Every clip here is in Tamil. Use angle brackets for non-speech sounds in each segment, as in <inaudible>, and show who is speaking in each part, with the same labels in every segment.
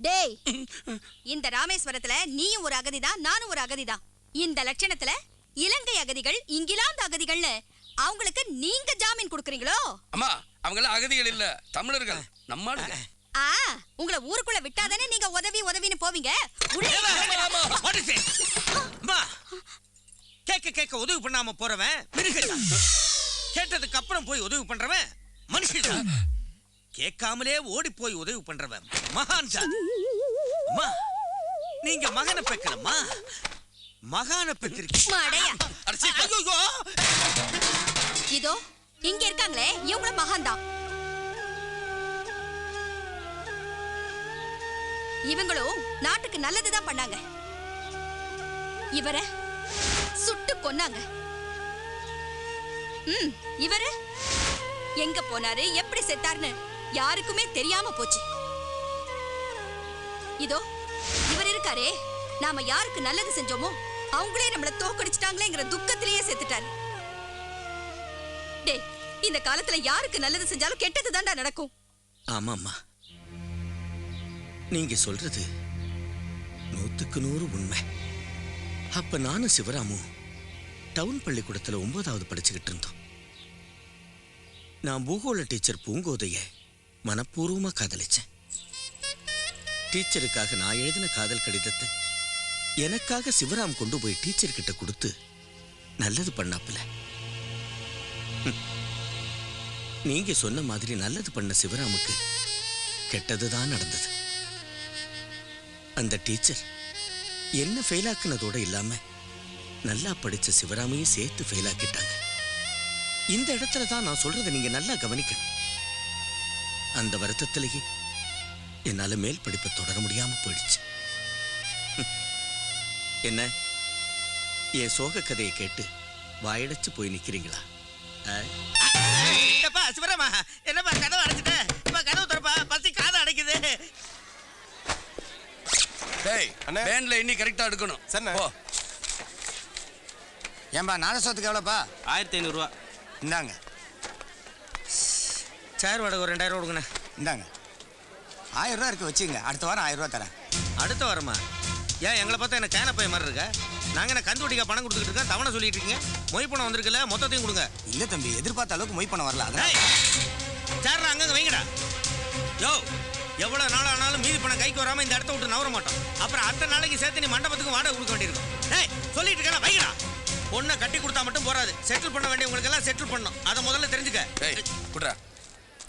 Speaker 1: டேய் இந்த ராமேஸ்வரத்துல நீயும் ஒரு அகதிதான் நானும் ஒரு அகதிதான். இந்த லட்சணத்துல இலங்கை அகதிகள் இங்கிலாந்து அகதிகள்னு அவங்களுக்கு நீங்க ஜாமீன் கொடுக்கறீங்களோ?
Speaker 2: அம்மா அவங்களாம் அகதிகள் இல்ல தமிழர்கள். நம்மாளுங்க
Speaker 1: ஆ உங்களை ஊருக்குள்ள விட்டாதானே நீங்க உதவி உதவின்னு போவீங்க?
Speaker 3: கேட்க கேட்க உதவி பண்ணாம போறவன் கேட்டதுக்கு அப்புறம் போய் உதவி பண்றவன் மனுஷன் கேட்காமலே ஓடி போய் உதவி பண்றவன் மகான் தான் அம்மா நீங்க மகனை பெக்கலம்மா மகான பெற்றிருக்கீங்க.
Speaker 1: இதோ இங்க இருக்காங்களே. இவங்களும் மகான்தான் இவங்களும் நாட்டுக்கு நல்லதுதான் பண்ணாங்க. இவரை சுட்டு கொன்னாங்க. ம் இவரு எங்க போனாரு? எப்படி செத்தாருன்னு யாருக்குமே தெரியாம போச்சு. இதோ இவர் இருக்காரே. நாம யாருக்கு நல்லது செஞ்சோமோ அவங்களே நம்மள தோக்கடிச்சிட்டாங்களேங்கிற துக்கத்திலேயே செத்துட்டாரு. டே இந்த காலத்துல யாருக்கு நல்லது செஞ்சாலும் கெட்டது தாண்டா நடக்கும்.
Speaker 3: ஆமாம்மா. நீங்க சொல்றது நூத்துக்கு நூறு உண்மை. அப்ப நானும் சிவராமும் டவுன் பள்ளிக்கூடத்துல ஒன்பதாவது படிச்சுக்கிட்டு இருந்தோம். நான் பூகோள டீச்சர் பூங்கோதைய மனப்பூர்வமா காதலிச்சேன். டீச்சருக்காக நான் எழுதின காதல் கடிதத்தை எனக்காக சிவராம் கொண்டு போய் டீச்சர் கிட்ட கொடுத்து நல்லது பண்ணாப்புல. நீங்க சொன்ன மாதிரி நல்லது பண்ண சிவராமுக்கு கெட்டதுதான் நடந்தது. அந்த டீச்சர் என்ன ஃபெயிலாக்குனதோட இல்லாம நல்லா படிச்ச சிவராமையும் சேர்த்து ஃபெயிலாக்கிட்டாங்க இந்த இடத்துல தான் நான் சொல்றதை நீங்க நல்லா கவனிக்கணும். அந்த வருத்தத்திலேயே என்னால மேல் படிப்பை தொடர முடியாம போயிடுச்சு. <laughs> என்ன? என் சோக கதையை கேட்டு வாயடைச்சு போய் நிக்கிறீங்களா?
Speaker 4: சிவராமா என்னப்பா கதவு அடைச்சிட்ட? இப்ப கதவு திறப்பா? பசி காது அடைக்குது.
Speaker 2: டேய் வேன்ல இன்னி கரெக்டா எடுக்கணும்.
Speaker 5: சரிண்ணே.
Speaker 2: போ.
Speaker 5: ஏன்பா நாதஸ்வரத்துக்கு எவ்வளோப்பா?
Speaker 4: ஆயிரத்தி ஐநூறுரூவா
Speaker 5: இந்தாங்க.
Speaker 3: சேர் வாடகை ஒரு ரெண்டாயிரம் ரூபா கொடுங்கண்ணே.
Speaker 5: இந்தாங்க. ஆயிரம் ரூபா இருக்கு வச்சுங்க அடுத்த வாரம் ஆயிரம் ரூபா தரேன்.
Speaker 3: அடுத்த வாரமா? ஏன் எங்களை பார்த்தா என்ன சேன பைய மாதிரி இருக்கா? நாங்க என்ன கந்து வட்டிக்கா பணம் கொடுத்துக்கிட்டு இருக்கோம்? தவணை சொல்லிட்டு இருக்கீங்க. மொய் பணம் வந்திருக்குல்ல மொத்தத்தையும் கொடுங்க.
Speaker 5: இல்ல தம்பி எதிர்பார்த்த அளவுக்கு மொய் பண்ண வரல. அதான்.
Speaker 3: சேர்றா அங்கங்க வைங்கடா. யோ எவ்வளவு நாள் ஆனாலும் மீதி பணம் கைக்கு வராம இந்த இடத்த விட்டு நவர மாட்டோம். அப்புறம் அத்தனை நாளைக்கு சேர்த்து நீ மண்டபத்துக்கு வாடகை கொடுக்க வேண்டியிருக்கும். ஏய் சொல்லிட்டு இருக்கா வைங்கடா. பொண்ணை கட்டி கொடுத்தா மட்டும் போறாது. செட்டில் பண்ண வேண்டியவங்களுக்கு எல்லாம் செட்டில் பண்ணணும். அதை முதல்ல தெரிஞ்சுக்க.
Speaker 2: குடுறா.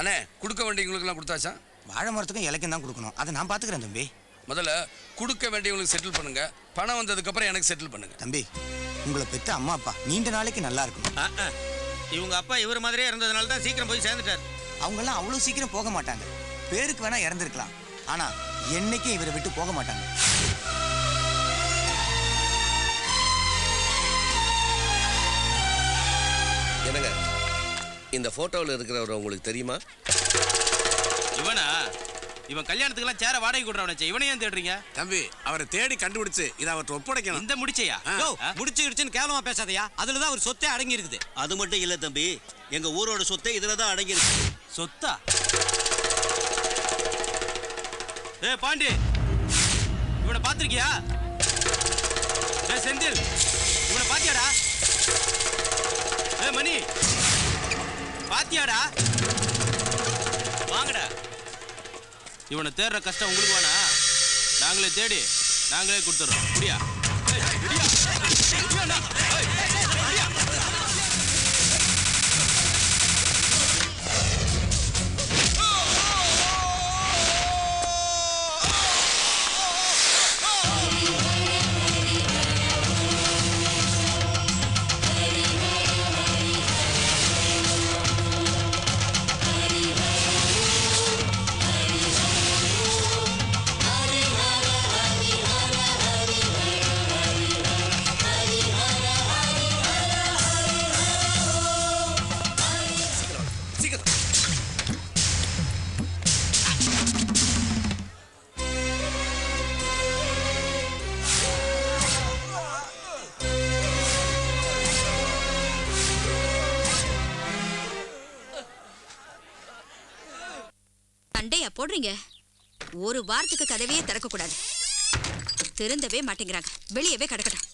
Speaker 2: அண்ணே கொடுக்க வேண்டியவங்களுக்குலாம் கொடுத்தாச்சா?
Speaker 5: வாழை மரத்துக்கும் இலைக்கும் தான் கொடுக்கணும். அதை நான் பாத்துக்கிறேன் தம்பி.
Speaker 2: முதல்ல கொடுக்க வேண்டியவங்களுக்கு செட்டில் பண்ணுங்க. பணம் வந்ததுக்கு அப்புறம் எனக்கு செட்டில் பண்ணுங்க.
Speaker 5: தம்பி உங்களை பெத்த அம்மா அப்பா நீண்ட நாளைக்கு நல்லா இருக்கணும்.
Speaker 3: இவங்க அப்பா இவர் மாதிரியே இருந்ததுனால தான் சீக்கிரம் போய் சேர்ந்துட்டாரு.
Speaker 5: அவங்கெல்லாம் அவ்வளவு சீக்கிரம் போக மாட்டாங்க. பேருக்கு வேணா இறந்துருக்கலாம். ஆனா என்னைக்கும் இவரை விட்டு போக மாட்டாங்க.
Speaker 6: என்னங்க? இந்த போட்டோவில் இருக்கிறவர் உங்களுக்கு தெரியுமா?
Speaker 4: இவனா? இவன் கல்யாணத்துக்குலாம் சேர வாடகை கொடுறவனே இவனையும் தேடுறீங்க?
Speaker 7: தம்பி அவரை தேடி கண்டுபிடிச்சு இதை அவர்கிட்ட ஒப்படைக்கணும்.
Speaker 4: இந்த முடிச்சையா?
Speaker 7: யோ,
Speaker 4: முடிச்சு கிடிச்சுன்னு கேவலமா பேசாதயா? அதுல தான் ஒரு சொத்தே அடங்கி இருக்குது
Speaker 8: அது மட்டும் இல்ல தம்பி எங்க ஊரோட சொத்தை இதுல தான் அடங்கியிருக்கு.
Speaker 4: சொத்தா? ஏ பாண்டி இவனை பாத்திருக்கியா ஏ செந்தில் இவனை பாத்தியாடா ஏ மணி பாத்தியாடா? வாங்கடா. இவனை தேடுற கஷ்டம் உங்களுக்கு வேணா நாங்களே தேடி நாங்களே கொடுத்துறோம்.
Speaker 1: முடியா போடுறீங்க. ஒரு வாரத்துக்கு கதவையே திறக்க கூடாது திருந்தவே மாட்டேங்கிறாங்க. வெளியவே கிடக்கட்டும்.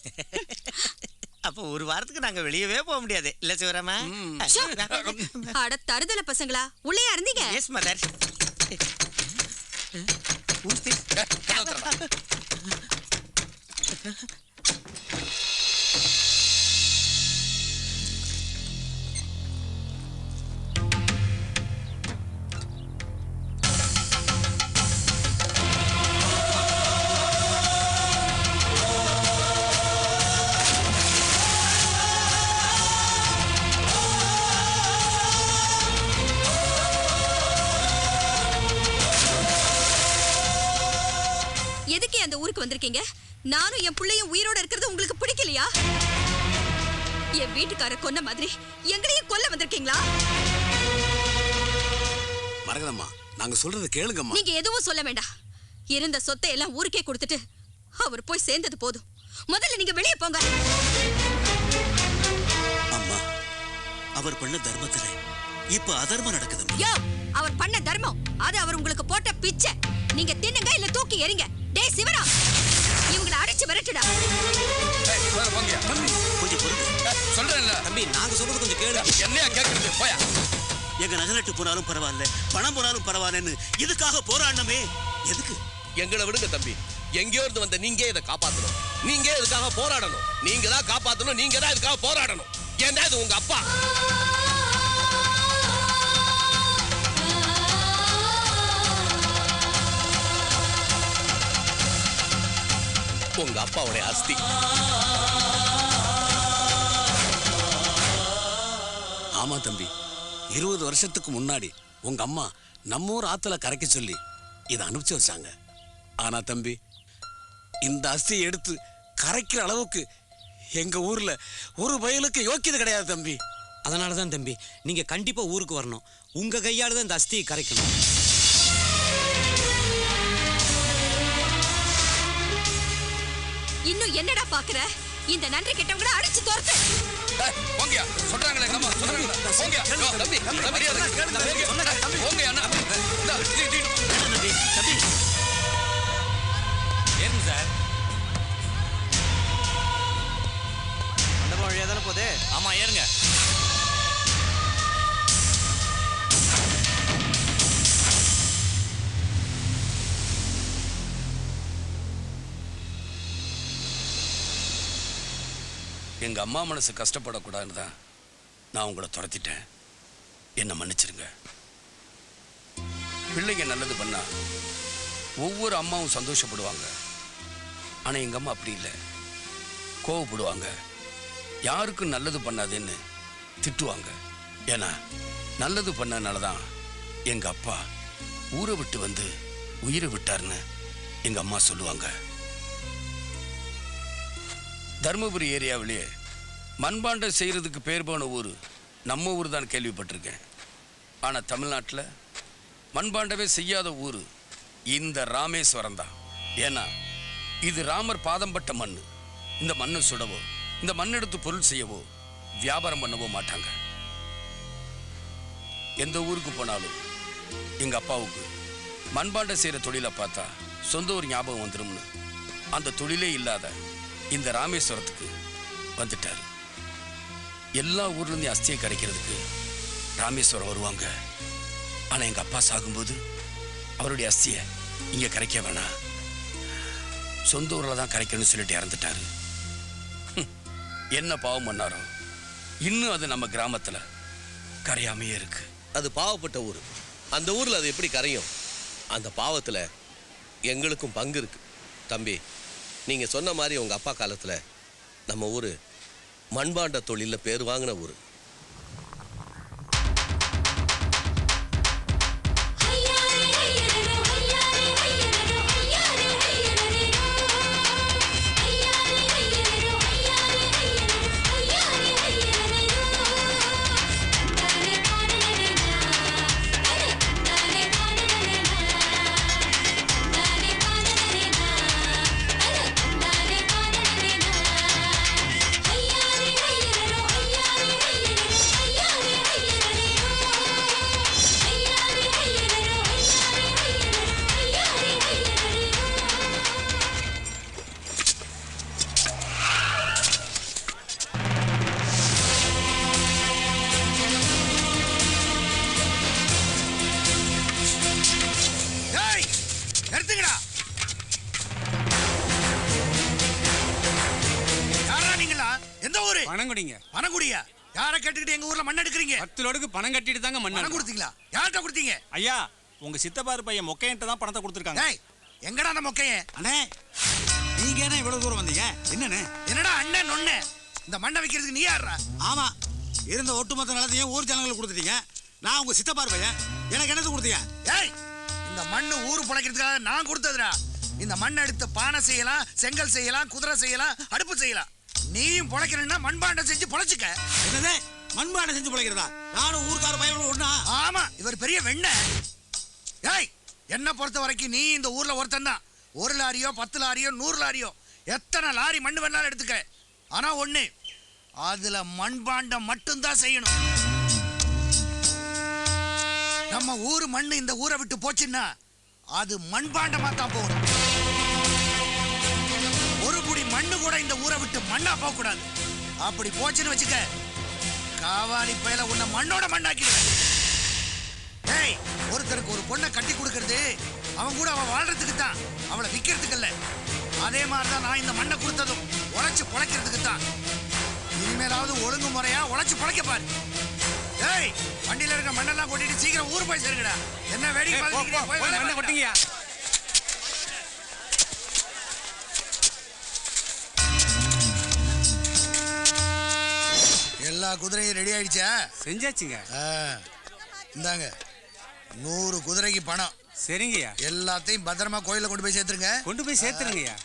Speaker 3: அப்போ ஒரு வாரத்துக்கு நாங்க வெளியவே போக முடியாது. இல்ல சிவராமா!
Speaker 1: அட தருதல பசங்களா உள்ளேயா இருந்தீங்க
Speaker 3: எஸ் மதர்
Speaker 2: ஏ,
Speaker 1: எதுக்கு அந்த ஊருக்கு வந்திருக்கீங்க? நானும் என் பிள்ளையும் உயிரோட இருக்கிறது உங்களுக்கு பிடிக்கலையா? என் வீட்டுக்கார கொன்ன மாதிரி எங்களையும் கொல்ல வந்திருக்கீங்களா?
Speaker 7: மரகதம்மா நாங்க சொல்றதை கேளுங்கம்மா.
Speaker 1: நீங்க எதுவும் சொல்ல வேண்டாம். இருந்த சொத்தை எல்லாம் ஊருக்கே கொடுத்துட்டு அவர் போய் சேர்ந்தது போதும். முதல்ல நீங்க வெளியே போங்க.
Speaker 8: அம்மா அவர் பண்ண தர்மத்துல இப்ப அதர்மம் நடக்குது.
Speaker 1: யோ அவர் பண்ண தர்மம். அது அவர் உங்களுக்கு போட்ட பிச்சை. நீங்க தின்னுங்க இல்ல தூக்கி எறிங்க. டேய் சிவரா. இவங்கள அடிச்சு விரட்டுடா.
Speaker 8: கொஞ்சம்
Speaker 2: சொல்றேன்ல.
Speaker 8: தம்பி நாங்க சொல்றது கொஞ்சம் கேளு.
Speaker 2: என்னையா கேட்கறது போயா.
Speaker 8: எங்க நகலட்டு போனாலும் பரவாயில்ல பணம் போனாலும் பரவாயில்லன்னு இதுக்காக போராடணுமே எதுக்கு?
Speaker 6: எங்களை விடுங்க தம்பி. எங்கேயோ இருந்து வந்த நீங்க இதை காப்பாத்தணும். நீங்க இதுக்காக போராடணும்? நீங்க தான் காப்பாத்தணும் நீங்க தான் இதுக்காக போராடணும். ஏன்டா இது உங்க அப்பா? உங்க அப்பாவுடைய அஸ்தி
Speaker 7: ஆமா தம்பி. இருபது வருஷத்துக்கு முன்னாடி உங்க அம்மா நம்ம ஊர் ஆத்துல கரைக்க சொல்லி இதை அனுப்பிச்சு வச்சாங்க. ஆனா தம்பி இந்த அஸ்தியை எடுத்து கரைக்கிற அளவுக்கு எங்க ஊர்ல ஒரு வயலுக்கு யோக்கியது கிடையாது தம்பி.
Speaker 9: அதனால தான் தம்பி நீங்க கண்டிப்பா ஊருக்கு வரணும். உங்க கையால தான் இந்த அஸ்தியை கரைக்கணும்.
Speaker 1: இன்னும் என்னடா பாக்குற? இந்த நன்றி கெட்டவங்கள அடிச்சு தோர்த்து.
Speaker 2: போங்கயா சொல்றாங்களே நம்ம சொல்றாங்களே. போங்கயா தம்பி மரியாதை போங்கயா அண்ணா.
Speaker 8: தம்பி தம்பி.
Speaker 4: ஏன் சார்.
Speaker 5: மண்டபம் வழியா தானே போதே
Speaker 4: ஆமா ஏறுங்க.
Speaker 2: எங்க அம்மா மனசு கஷ்டப்படக்கூடாதுன்னு தான் நான் உங்களை துரத்திட்டேன். என்னை மன்னிச்சிருங்க. பிள்ளைங்க நல்லது பண்ணா ஒவ்வொரு அம்மாவும் சந்தோஷப்படுவாங்க. ஆனா எங்க அம்மா அப்படி இல்லை. கோவப்படுவாங்க. யாருக்கும் நல்லது பண்ணாதேன்னு திட்டுவாங்க. ஏன்னா நல்லது பண்ணதுனால தான் எங்க அப்பா ஊரை விட்டு வந்து உயிரை விட்டார்னு எங்க அம்மா சொல்லுவாங்க. தருமபுரி ஏரியாவிலேயே மண்பாண்டம் செய்கிறதுக்கு பேர் போன ஊர் நம்ம ஊர் தான் கேள்விப்பட்டிருக்கேன். ஆனால் தமிழ்நாட்டில் மண்பாண்டமே செய்யாத ஊர் இந்த ராமேஸ்வரம் தான். ஏன்னா இது ராமர் பாதம் பட்ட மண் இந்த மண்ணை சுடவோ இந்த மண் எடுத்து பொருள் செய்யவோ வியாபாரம் பண்ணவோ மாட்டாங்க. எந்த ஊருக்கு போனாலும் எங்கள் அப்பாவுக்கு மண்பாண்டம் செய்கிற தொழிலை பார்த்தா சொந்த ஊர் ஞாபகம் வந்துடும்னு அந்த தொழிலே இல்லாத இந்த ராமேஸ்வரத்துக்கு வந்துட்டார். எல்லா ஊர்லேருந்து அஸ்தியை கரைக்கிறதுக்கு ராமேஸ்வரம் வருவாங்க. ஆனால் எங்கள் அப்பா சாகும்போது அவருடைய அஸ்தியை இங்கே கரைக்க வேணாம். சொந்த ஊரில் தான் கரைக்கணும்னு சொல்லிட்டு இறந்துட்டாரு. என்ன பாவம் பண்ணாரோ. இன்னும் அது நம்ம கிராமத்தில் கரையாமையே இருக்கு.
Speaker 6: அது பாவப்பட்ட ஊர். அந்த ஊர்ல அது எப்படி கரையும்? அந்த பாவத்துல எங்களுக்கும் பங்கு இருக்கு. தம்பி நீங்க சொன்ன மாதிரி உங்க அப்பா காலத்துல நம்ம ஊரு மண்பாண்ட தொழிலில் பேர் வாங்கின ஊர்.
Speaker 10: யாரை கேட்டுக்கிட்டு எங்க ஊர்ல மண் எடுக்கிறீங்க?
Speaker 11: பத்து லோடுக்கு பணம் கட்டிட்டு தாங்க மண்
Speaker 10: பணம் கொடுத்தீங்களா? யார்கிட்ட கொடுத்தீங்க?
Speaker 11: ஐயா உங்க சித்தப்பாரு பையன் மொக்கையன்ட்ட தான் பணத்தை கொடுத்துருக்காங்க.
Speaker 10: எங்கடா அந்த மொக்கைய
Speaker 12: அண்ணே நீங்க என்ன இவ்வளவு தூரம் வந்தீங்க? என்னண்ணே?
Speaker 10: என்னடா அண்ணன் நொண்ணு? இந்த மண்ணை வைக்கிறதுக்கு நீ யாருடா
Speaker 12: ஆமா இருந்த ஒட்டுமொத்த நிலத்தையும் ஊர் ஜனங்களுக்கு கொடுத்துட்டீங்க. நான் உங்க சித்தப்பார் பையன். எனக்கு என்னது கொடுத்தீங்க?
Speaker 10: ஏய் இந்த மண்ணு ஊரு பிழைக்கிறதுக்காக நான் கொடுத்ததுடா. இந்த மண்ணை எடுத்து பானை செய்யலாம் செங்கல் செய்யலாம் குதிரை செய்யலாம் அடுப்பு செய்யலாம். நீயும் பொழைக்கணும்னா மண்பாண்டம் செஞ்சு பொழைச்சுக்க.
Speaker 12: என்னது? மண்பானை செஞ்சு பிழைக்கிறதா? நானும் ஊர்க்கார பையன் ஒண்ணா?
Speaker 10: ஆமா இவர் பெரிய வெண்ண. ஏய் என்ன பொறுத்த வரைக்கும் நீ இந்த ஊர்ல ஒருத்தன் தான். ஒரு லாரியோ பத்து லாரியோ நூறு லாரியோ. எத்தனை லாரி மண் வேணாலும் எடுத்துக்க. ஆனா ஒண்ணு அதுல மண்பாண்டம் மட்டும்தான் செய்யணும். நம்ம ஊர் மண் இந்த ஊரை விட்டு போச்சுன்னா அது மண்பாண்டமா தான் போகணும். ஒரு குடி மண்ணு கூட இந்த ஊரை விட்டு மண்ணா போக கூடாது அப்படி போச்சுன்னு வச்சுக்க காவாலி பயல உன்னை மண்ணோட மண்ணாக்கிடுவேன். ஏய் ஒருத்தருக்கு ஒரு பொண்ணை கட்டி கொடுக்கறது அவன் கூட அவன் வாழ்றதுக்கு தான் அவளை விற்கிறதுக்கு இல்ல அதே மாதிரி தான் நான் இந்த மண்ணை கொடுத்ததும் உழைச்சு பொழைக்கிறதுக்கு தான் இனிமேலாவது ஒழுங்கு முறையா உழைச்சு பொழைக்க பாரு. ஏய் வண்டியில இருக்க மண்ணெல்லாம் கொட்டிட்டு சீக்கிரம் ஊர் போய் சேருங்கடா. என்ன வேடிக்கை.
Speaker 11: கொட்டிங்கயா
Speaker 10: எல்லா குதிரையும் ரெடி ஆயிடுச்சா?
Speaker 11: செஞ்சாச்சுங்க.
Speaker 10: இந்தாங்க. நூறு குதிரைக்கு பணம்.
Speaker 11: சரிங்கய்யா.
Speaker 10: எல்லாத்தையும் பத்திரமா கோயில கொண்டு போய் சேர்த்துருங்க.
Speaker 11: கொண்டு போய் சேர்த்துருங்கய்யா.